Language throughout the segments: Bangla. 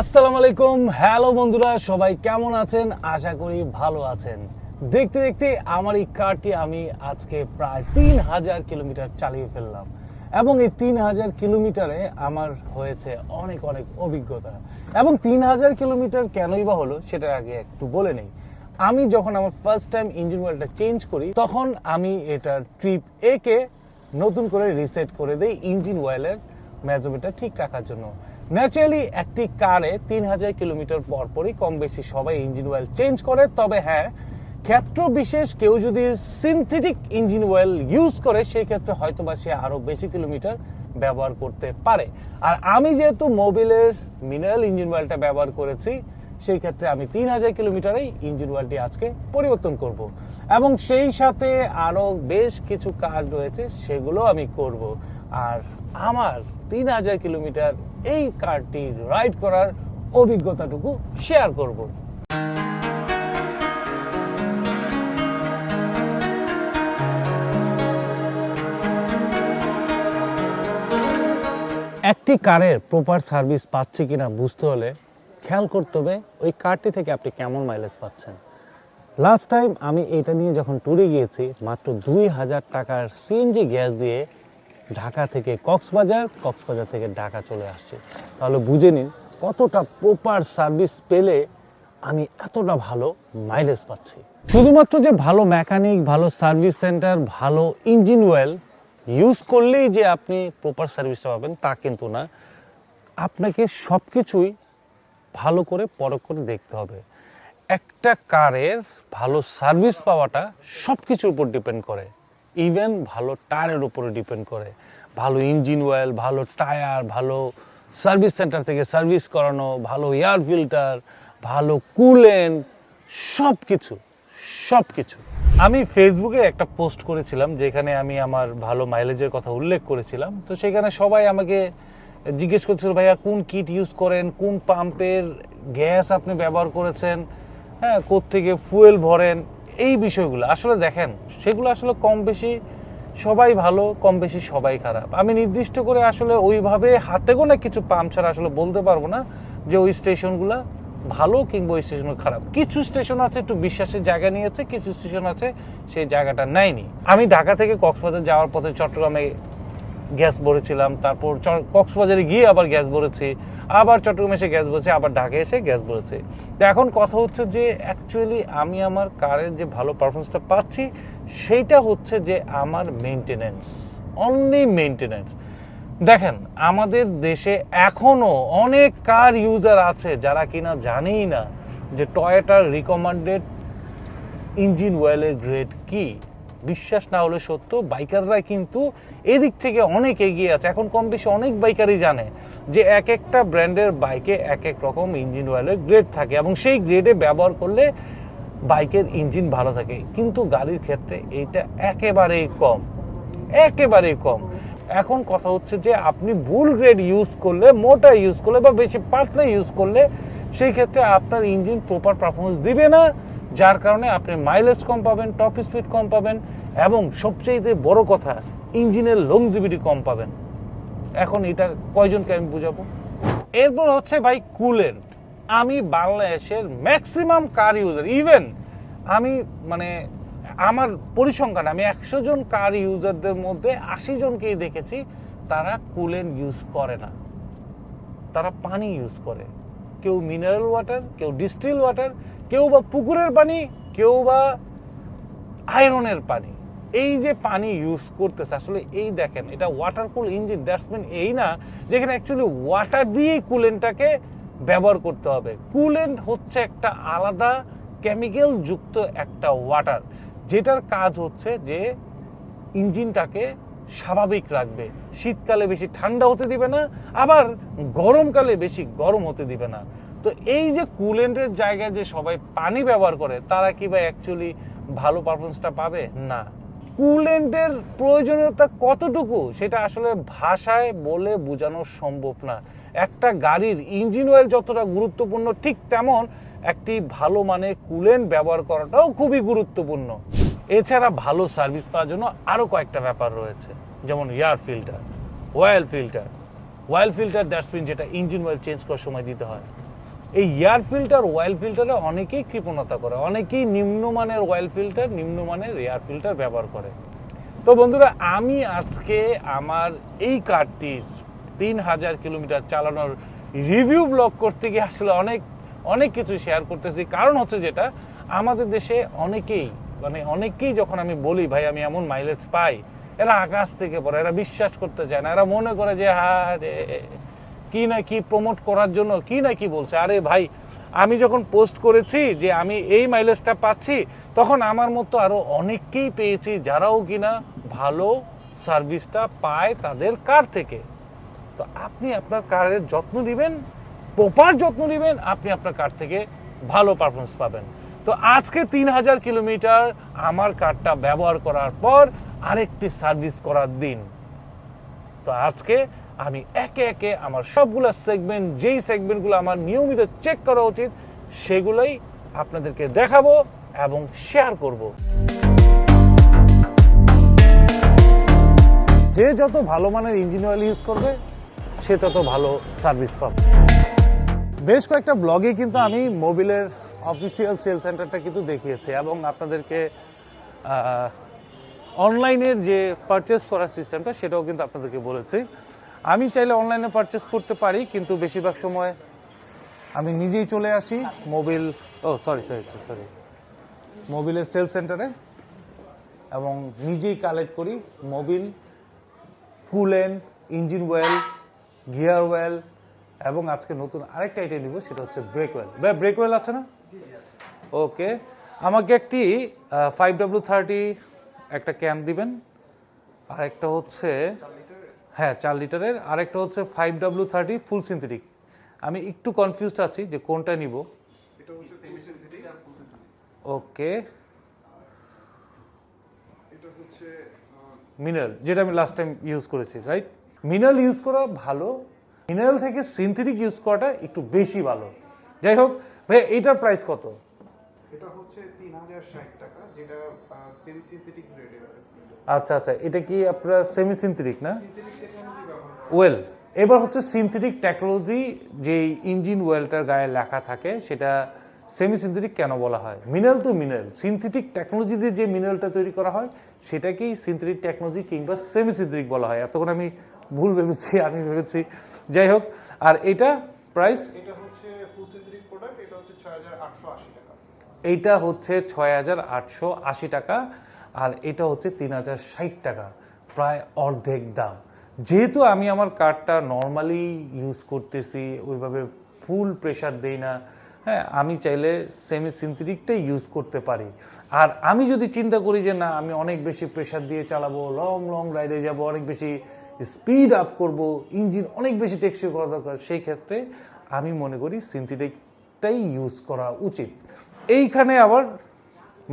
আসসালামু আলাইকুম। হ্যালো বন্ধুরা, সবাই কেমন আছেন? আশা করি ভালো আছেন। দেখতে দেখতে আমার এই কারটি আমি আজকে প্রায় তিন হাজার কিলোমিটার চালিয়ে ফেললাম এবং এই তিন হাজার কিলোমিটারে আমার হয়েছে অনেক অনেক অভিজ্ঞতা। এবং তিন হাজার কিলোমিটার কেনই বা হলো সেটার আগে একটু বলে নেই। আমি যখন আমার ফার্স্ট টাইম ইঞ্জিন অয়েলটা চেঞ্জ করি, তখন আমি এটার ট্রিপ একে নতুন করে রিসেট করে দেই ইঞ্জিন অয়েলের মেজারমেন্টটা ঠিক রাখার জন্য। ন্যাচারালি একটি কারে তিন হাজার কিলোমিটার পরপরই কম বেশি সবাই ইঞ্জিন অয়েল চেঞ্জ করে। তবে হ্যাঁ ক্ষেত্র বিশেষ কেউ যদি সিনথেটিক ইঞ্জিন অয়েল ইউজ করে, সেই ক্ষেত্রে হয়তো বা সে আরও বেশি কিলোমিটার ব্যবহার করতে পারে। আর আমি যেহেতু মোবিলের মিনারেল ইঞ্জিন অয়েলটা ব্যবহার করেছি, সেই ক্ষেত্রে আমি তিন হাজার কিলোমিটারেই ইঞ্জিন অয়েলটি আজকে পরিবর্তন করব। এবং সেই সাথে আরও বেশ কিছু কাজ রয়েছে, সেগুলো আমি করব। আর আমার তিন হাজার কিলোমিটার এই কারটি রাইড করার অভিজ্ঞতাটুকু শেয়ার করব। একটি কারের প্রপার সার্ভিস পাচ্ছে কিনা বুঝতে হলে খেয়াল করতে হবে ওই কারটি থেকে আপনি কেমন মাইলেজ পাচ্ছেন। লাস্ট টাইম আমি এটা নিয়ে যখন ট্যুরে গিয়েছি, মাত্র দুই হাজার টাকার সিএনজি গ্যাস দিয়ে ঢাকা থেকে কক্সবাজার কক্সবাজার থেকে ঢাকা চলে আসছি। তাহলে বুঝে নিন কতটা প্রপার সার্ভিস পেলে আমি এতটা ভালো মাইলেজ পাচ্ছি। শুধুমাত্র যে ভালো মেকানিক ভালো সার্ভিস সেন্টার ভালো ইঞ্জিন অয়েল ইউজ করলেই যে আপনি প্রপার সার্ভিসটা পাবেন তা কিন্তু না। আপনাকে সব কিছুই ভালো করে পরখ করে দেখতে হবে। একটা কারের ভালো সার্ভিস পাওয়াটা সব কিছুর উপর ডিপেন্ড করে। ইভেন ভালো টায়ারের উপরে ডিপেন্ড করে। ভালো ইঞ্জিন অয়েল ভালো টায়ার ভালো সার্ভিস সেন্টার থেকে সার্ভিস করানো, ভালো এয়ার ফিল্টার ভালো কুলেন্ট সব কিছু সব কিছু আমি ফেসবুকে একটা পোস্ট করেছিলাম, যেখানে আমি আমার ভালো মাইলেজের কথা উল্লেখ করেছিলাম। তো সেখানে সবাই আমাকে জিজ্ঞেস করছিল, ভাইয়া, কোন কিট ইউজ করেন? কোন পাম্পের গ্যাস আপনি ব্যবহার করেছেন? হ্যাঁ থেকে ফুয়েল ভরেন? এই বিষয়গুলো, আসলে দেখেন, সেগুলো আসলে কম বেশি সবাই ভালো, কম বেশি সবাই খারাপ। আমি নির্দিষ্ট করে আসলে ওইভাবে হাতে গোনা কিছু পাম্প ছাড়া আসলে বলতে পারব না যে ওই স্টেশনগুলো ভালো কিংবা ওই স্টেশন খারাপ। কিছু স্টেশন আছে একটু বিশ্বাসের জায়গা নিয়েছে, কিছু স্টেশন আছে সেই জায়গাটা নেয়নি। আমি ঢাকা থেকে কক্সবাজার যাওয়ার পথে চট্টগ্রামে গ্যাস ভরেছিলাম, তারপর কক্সবাজারে গিয়ে আবার গ্যাস ভরেছি, আবার চট্টগ্রামে এসে গ্যাস ভরেছি, আবার ঢাকায় এসে গ্যাস ভরেছি। তো এখন কথা হচ্ছে যে অ্যাকচুয়ালি আমি আমার কারের যে ভালো পারফরমেন্সটা পাচ্ছি, সেইটা হচ্ছে যে আমার মেনটেনেন্স অনলি মেনটেনেন্স দেখেন, আমাদের দেশে এখনও অনেক কার ইউজার আছে যারা কিনা জানেই না যে টয়োটার রিকমান্ডেড ইঞ্জিন অয়েলের গ্রেড কি। বিশ্বাস না হলে সত্য বাইকাররা কিন্তু এদিক থেকে অনেক এগিয়ে আছে। এখন কম বেশি অনেক বাইকারই জানে যে এক একটা ব্র্যান্ডের বাইকে এক এক রকম ইঞ্জিন অয়েলের গ্রেড থাকে এবং সেই গ্রেডে ব্যবহার করলে বাইকের ইঞ্জিন ভালো থাকে। কিন্তু গাড়ির ক্ষেত্রে এইটা একেবারেই কম একেবারেই কম। এখন কথা হচ্ছে যে আপনি ভুল গ্রেড ইউজ করলে, মোটা ইউজ করলে বা বেশি পাতলা ইউজ করলে, সেই ক্ষেত্রে আপনার ইঞ্জিন প্রপার পারফরমেন্স দিবে না। যার কারণে আপনি মাইলেজ কম পাবেন টপ স্পিড কম পাবেন এবং সবচেয়ে বড় কথা ইঞ্জিনের লংজিবিটি কম পাবেন। এখন এটা কয়জনকে আমি বুঝাবো? এরপর হচ্ছে ভাই কুলেন্ট আমি বাংলাদেশের ম্যাক্সিমাম কার ইউজার ইভেন আমি মানে আমার পরিসংখ্যান, আমি একশো জন কার ইউজারদের মধ্যে আশি জনকেই দেখেছি, তারা কুলেন্ট ইউজ করে না। তারা পানি ইউজ করে। কেউ মিনারেল ওয়াটার কেউ ডিস্টিল ওয়াটার কেউ বা পুকুরের পানি, কেউ বা আয়রনের পানি। এই যে পানি ইউজ করতেছে, আসলে এই দেখেন, এটা ওয়াটার কুল ইঞ্জিন দ্যাটসম্যান এই না, যেখানে অ্যাকচুয়ালি ওয়াটার দিয়েই কুলেন্টটাকে ব্যবহার করতে হবে। কুলেন্ট হচ্ছে একটা আলাদা কেমিক্যাল যুক্ত একটা ওয়াটার যেটার কাজ হচ্ছে যে ইঞ্জিনটাকে স্বাভাবিক রাখবে। শীতকালে বেশি ঠান্ডা হতে দিবে না, আবার গরমকালে বেশি গরম হতে দিবে না। তো এই যে কুলেন্টের জায়গায় যে সবাই পানি ব্যবহার করে, তারা কি বা অ্যাকচুয়ালি ভালো পারফরমেন্সটা পাবে? না। কুলেন্টের প্রয়োজনীয়তা কতটুকু, সেটা আসলে ভাষায় বলে বোঝানো সম্ভব না। একটা গাড়ির ইঞ্জিন অয়েল যতটা গুরুত্বপূর্ণ, ঠিক তেমন একটি ভালো মানে কুলেন্ট ব্যবহার করাটাও খুবই গুরুত্বপূর্ণ। এছাড়া ভালো সার্ভিস পাওয়ার জন্য আরও কয়েকটা ব্যাপার রয়েছে। যেমন air filter oil filter oil filter mean যেটা ইঞ্জিন অয়েল চেঞ্জ করার সময় দিতে হয়। এই এয়ার ফিল্টার ওয়েল ফিল্টারে অনেকেই কৃপণতা করে, অনেকেই নিম্নমানের ওয়েল ফিল্টার নিম্নমানের এয়ার ফিল্টার ব্যবহার করে। তো বন্ধুরা, আমি আজকে আমার এই কারটির তিন হাজার কিলোমিটার চালানোর রিভিউ ব্লগ করতে গিয়ে আসলে অনেক অনেক কিছু শেয়ার করতেছি। কারণ হচ্ছে যেটা, আমাদের দেশে অনেকেই মানে অনেকেই যখন আমি বলি, ভাই, আমি এমন মাইলেজ পাই। এরা আকাশ থেকে পড়ে, এরা বিশ্বাস করতে চায় না, এরা মনে করে যে হ্যাঁ রে। কি না কি প্রমোট করার জন্য, কি না কি বলছে? আরে ভাই, আমি যখন পোস্ট করেছি যে আমি এই মাইলেজটা পাচ্ছি, তখন আমার মতো আরও অনেককেই পেয়েছি যারাও কিনা ভালো সার্ভিসটা পায় তাদের কার থেকে? তো আপনি আপনার কারের যত্ন নেবেন প্রপার যত্ন নেবেন, আপনি আপনার কার থেকে ভালো পারফরমেন্স পাবেন। তো আজকে তিন হাজার কিলোমিটার আমার কারটা ব্যবহার করার পর আরেকটি সার্ভিস করার দিন। তো আজকে আমি একে একে আমার সবগুলো সেগমেন্ট যেই সেগমেন্টগুলো আমার নিয়মিত চেক করা উচিত, সেগুলোই আপনাদেরকে দেখাবো এবং শেয়ার করব। যে যত ভালো মানের ইঞ্জিন অয়েল ইউজ করবে, সে তত ভালো সার্ভিস পাবে। বেশ কয়েকটা ব্লগে কিন্তু আমি মোবিলের অফিসিয়াল সেল সেন্টারটা কিন্তু দেখিয়েছি এবং আপনাদেরকে অনলাইনের যে পারচেস করার সিস্টেমটা সেটাও কিন্তু আপনাদেরকে বলেছি। আমি চাইলে অনলাইনে পারচেস করতে পারি, কিন্তু বেশিরভাগ সময় আমি নিজেই চলে আসি মোবিল ও সরি সরি সরি মোবিলের সেল সেন্টারে এবং নিজেই কালেক্ট করি Mobil Kulen engine oil gear oil এবং আজকে নতুন আরেকটা আইটেম নিব, সেটা হচ্ছে ব্রেক ওয়েল ভাই ব্রেক ওয়েল আছে না? ওকে আমাকে একটি ফাইভ ডাব্লু থার্টি একটা ক্যান দিবেন। আরেকটা হচ্ছে হ্যাঁ চার লিটারের। আরেকটা হচ্ছে five W thirty full synthetic আমি একটু কনফিউজড আছি যে কোনটা নিব। এটা হচ্ছে ফুল সিনথেটিক আর ফুল সিনথেটিক ওকে। মিনারেল যেটা আমি লাস্ট টাইম ইউজ করেছি রাইট মিনারেল ইউজ করা ভালো। মিনারেল থেকে সিনথেটিক ইউজ করাটা একটু বেশি ভালো। যাই হোক ভাই এইটার প্রাইস কত? এটা হচ্ছে তিন হাজার ষাট টাকা যেটা সেমি সিনথেটিক গ্রেডের আচ্ছা আচ্ছা এটা কি আপনার সেমি সিনথেটিক না ওয়েল এবার হচ্ছে সিনথেটিক টেকনোলজি যে ইঞ্জিন ওয়েলটার গায়ে লেখা থাকে সেটা সেমি সিনথেটিক কেন বলা হয়? মিনারেল তো মিনারেল সিনথেটিক টেকনোলজি দিয়ে যে মিনারেলটা তৈরি করা হয় সেটাকেই সিনথেটিক টেকনোলজি কিংবা সেমি সিনথেটিক বলা হয়। এতক্ষণ আমি ভুল ভেবেছি আমি ভেবেছি। যাই হোক আর এটা প্রাইস এটা হচ্ছে ফুল সিনথেটিক প্রোডাক্ট এটা হচ্ছে ছয় হাজার আটশো আশি টাকা এইটা হচ্ছে ছয় হাজার আটশো আশি টাকা আর এটা হচ্ছে তিন হাজার ষাট টাকা, প্রায় অর্ধেক দাম। যেহেতু আমি আমার কার্ডটা নর্মালি ইউজ করতেছি, ওইভাবে ফুল প্রেশার দেই না হ্যাঁ আমি চাইলে সেমি সিনথেটিকটাই ইউজ করতে পারি। আর আমি যদি চিন্তা করি যে না, আমি অনেক বেশি প্রেশার দিয়ে চালাবো লং লং রাইডে যাব, অনেক বেশি স্পিড আপ করব ইঞ্জিন অনেক বেশি টেকসই করা দরকার, সেই ক্ষেত্রে আমি মনে করি সিনথেটিকটাই ইউজ করা উচিত। এইখানে আবার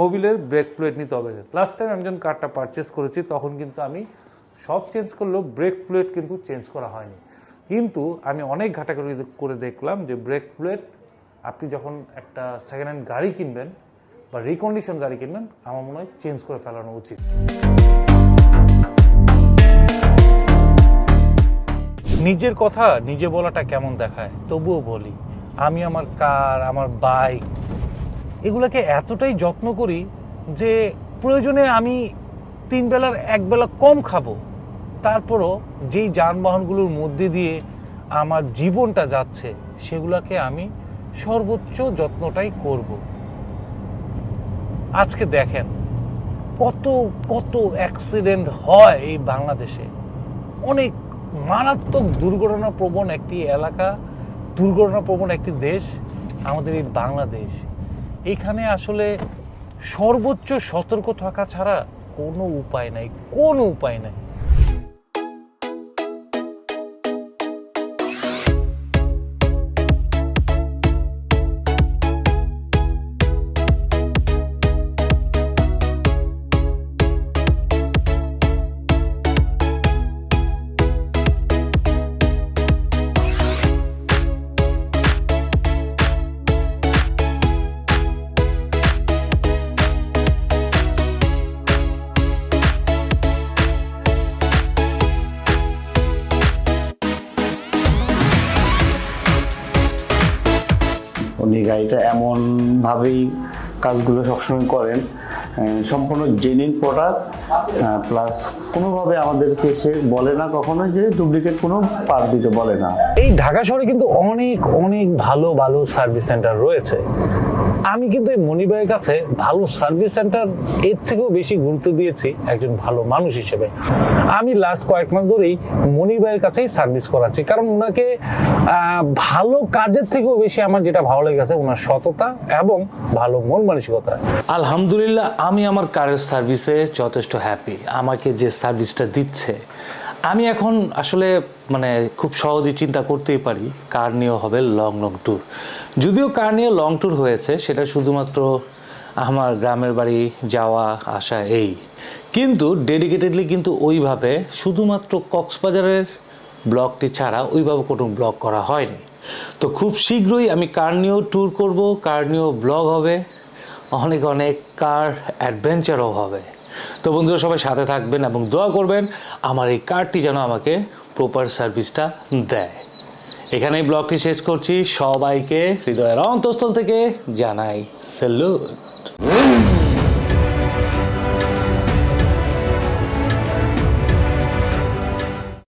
মোবিলের ব্রেক ফ্লুইড নিতে হবে। লাস্ট টাইম আমি যখন কারটা পারচেস করেছি, তখন কিন্তু আমি সব চেঞ্জ করলেও ব্রেক ফ্লুইড কিন্তু চেঞ্জ করা হয়নি। কিন্তু আমি অনেক ঘাটাঘাটি করে দেখলাম যে ব্রেক ফ্লুইড আপনি যখন একটা সেকেন্ড হ্যান্ড গাড়ি কিনবেন বা রিকন্ডিশন গাড়ি কিনবেন, আমার মনে হয় চেঞ্জ করে ফেলানো উচিত। নিজের কথা নিজে বলাটা কেমন দেখায়? তবুও বলি, আমি আমার কার আমার বাইক এগুলোকে এতটাই যত্ন করি যে প্রয়োজনে আমি তিন বেলার এক বেলা কম খাব। তারপরও যেই যানবাহনগুলোর মধ্যে দিয়ে আমার জীবনটা যাচ্ছে, সেগুলোকে আমি সর্বোচ্চ যত্নটাই করব। আজকে দেখেন কত কত অ্যাক্সিডেন্ট হয় এই বাংলাদেশে। অনেক মারাত্মক দুর্ঘটনা প্রবণ একটি এলাকা দুর্ঘটনা প্রবণ একটি দেশ, আমাদের এই বাংলাদেশ। এখানে আসলে সর্বোচ্চ সতর্ক থাকা ছাড়া কোনো উপায় নাই কোনো উপায় নাই। উনি গাড়িটা এমনভাবেই কাজগুলো সবসময় করেন সম্পূর্ণ জেনুইন প্রোডাক্ট প্লাস কোনোভাবে আমাদেরকে সে বলে না কখনো যে ডুপ্লিকেট কোনো পার্ট দিতে বলে না। এই ঢাকা শহরে কিন্তু অনেক অনেক ভালো ভালো সার্ভিস সেন্টার রয়েছে। আমি কিন্তু এই মনিবাইয়ের কাছে ভালো সার্ভিস সেন্টার এর থেকেও বেশি গুরুত্ব দিয়েছি একজন ভালো মানুষ হিসেবে। আমি লাস্ট কয়েক মাস ধরেই মনিবাইয়ের কাছেই সার্ভিস করাচ্ছি। কারণ ওনাকে ভালো কাজের থেকেও বেশি আমার যেটা ভালো লেগেছে ওনার সততা এবং ভালো মন মানসিকতা। আলহামদুলিল্লাহ, আমি আমার কারের সার্ভিসে যথেষ্ট হ্যাপি আমাকে যে সার্ভিসটা দিচ্ছে আমি এখন আসলে মানে খুব সহজেই চিন্তা করতেই পারি কার নিয়ে হবে লং লং ট্যুর যদিও কার নিয়ে লং ট্যুর হয়েছে, সেটা শুধুমাত্র আমার গ্রামের বাড়ি যাওয়া, আসা এই। কিন্তু ডেডিকেটেডলি কিন্তু ওইভাবে শুধুমাত্র কক্সবাজারের ব্লগটি ছাড়া ওইভাবে কোনো ব্লগ করা হয়নি। তো খুব শীঘ্রই আমি কার নিয়েও ট্যুর করব, কার নিয়েও ব্লগ হবে, অনেক অনেক কার অ্যাডভেঞ্চারও হবে। তো বন্ধুরা, সবাই সাথে থাকবেন এবং দোয়া করবেন, আমার এই কার্ডটি যেন আমাকে প্রপার সার্ভিসটা দেয়। এখানেই ব্লগটি শেষ করছি। সবাইকে হৃদয়ের অন্তঃস্থল থেকে জানাই স্যালুট